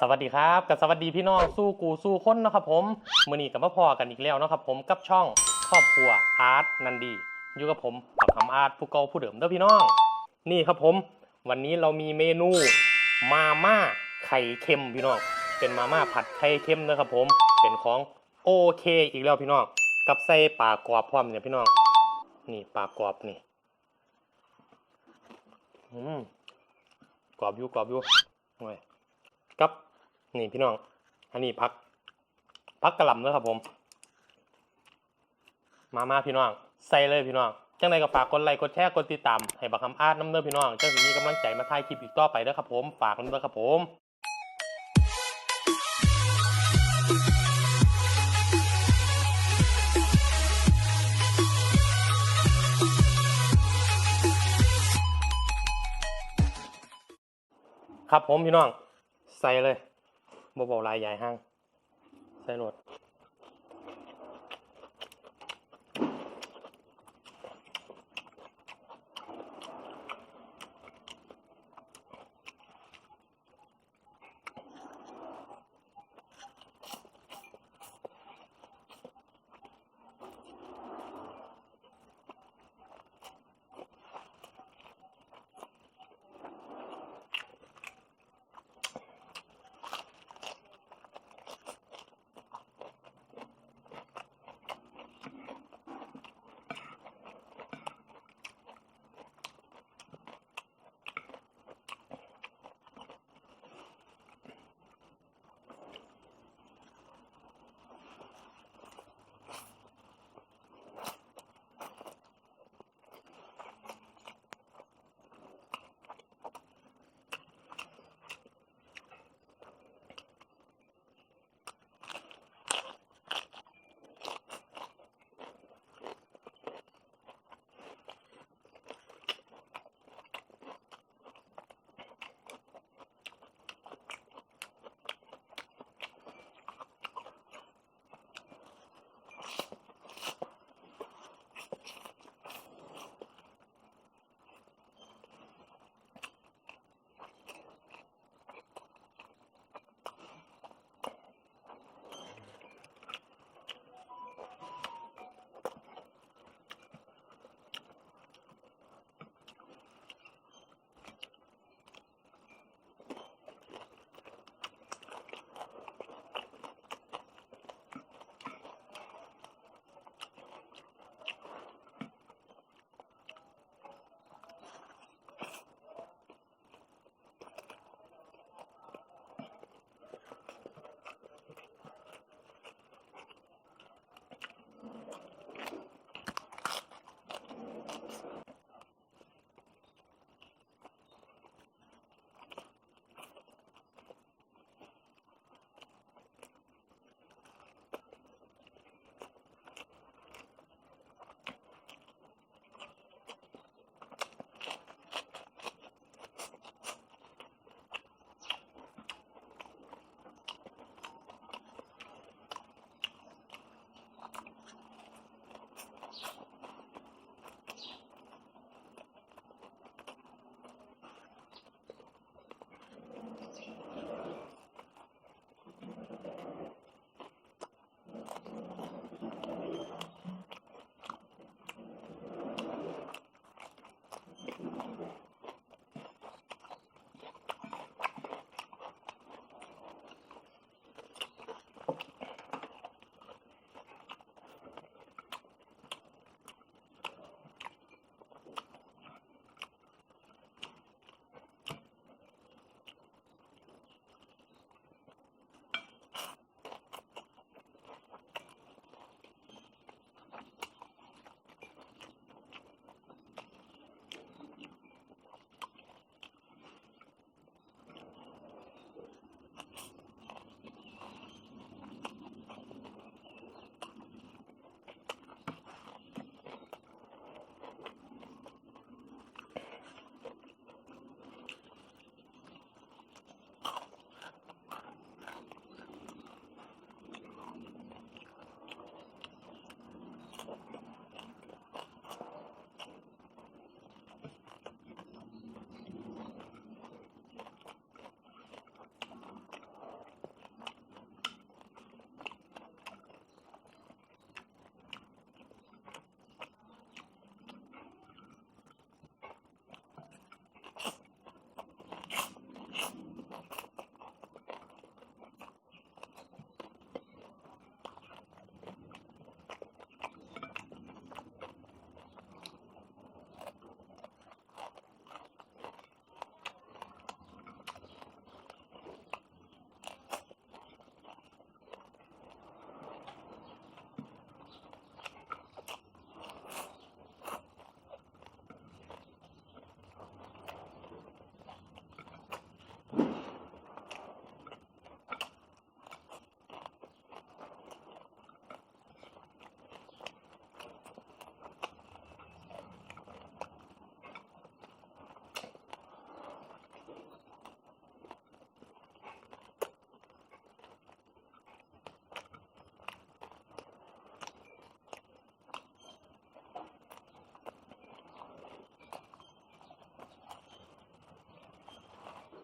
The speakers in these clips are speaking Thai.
สวัสดีครับกับสวัสดีพี่น้องสู้กูสู้คนนะครับผมมือนี้กับมาพอกันอีกแล้วนะครับผมกับช่องครอบครัวอาร์ตนันดีอยู่กับผมปักคำอาร์ตผู้เก่าผู้เดิมเด้อพี่น้องนี่ครับผม วันนี้เรามีเมนูมาม่าไข่เค็มพี่น้องเป็นมาม่าผัดไข่เค็มนะครับผมเป็นของโอเคอีกแล้วพี่น้องกับใส่ปลากรอบพร้อมเนี่ยพี่น้องนี่ปลากรอบนี่อืมกรอบอยู่กรอบอยู่โอ้ย กับนี่พี่น้อง อันนี้พักพักกระหล่ำด้วครับผม มามาพี่น้อง ใส่เลยพี่น้อง จังไรก็ฝากกดไลค์กดแชร์กดติดตาม ให้บักคำอาดน้ำเด้อพี่น้อง จังสิมีกำลังใจมาถ่ายคลิปอีกต่อไปเด้อครับผม ฝากกันด้วยครับผมครับผมพี่น้อง ใส่เลยบ่บาๆลายใหญ่ห้าง ใส่รถ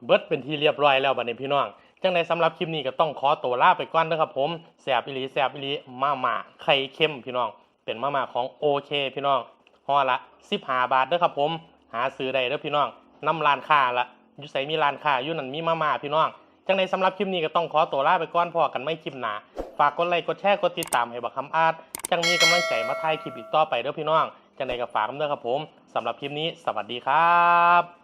เบิดเป็นที่เรียบร้อยแล้วบัดนี้พี่น้องจังในสำหรับคลิปนี้ก็ต้องขอตัวลาไปก่อนเด้อครับผมแสบอีหลีแสบอีหลีมาม่าไข่เค็มพี่น้อง เป็นมาม่าของโอเคพี่น้องห่อละ15บาทเด้อครับผม หาซื้อได้เด้อพี่น้องน้ำร้านค้าละอยู่ไสมีร้านค้าอยู่นั่นมีมาม่าพี่น้องจังในสำหรับคลิปนี้ก็ต้องขอตัวลาไปก่อนพอกันไม่คลิปหนาฝากกดไลค์กดแชร์กดติดตามให้บักคำอาร์ตจังมีกำลังใจมาถ่ายคลิปอีกต่อไปเด้อพี่น้องจังในก็ฝากกันเด้อครับผมสำหรับคลิปนี้ สวัสดีครับ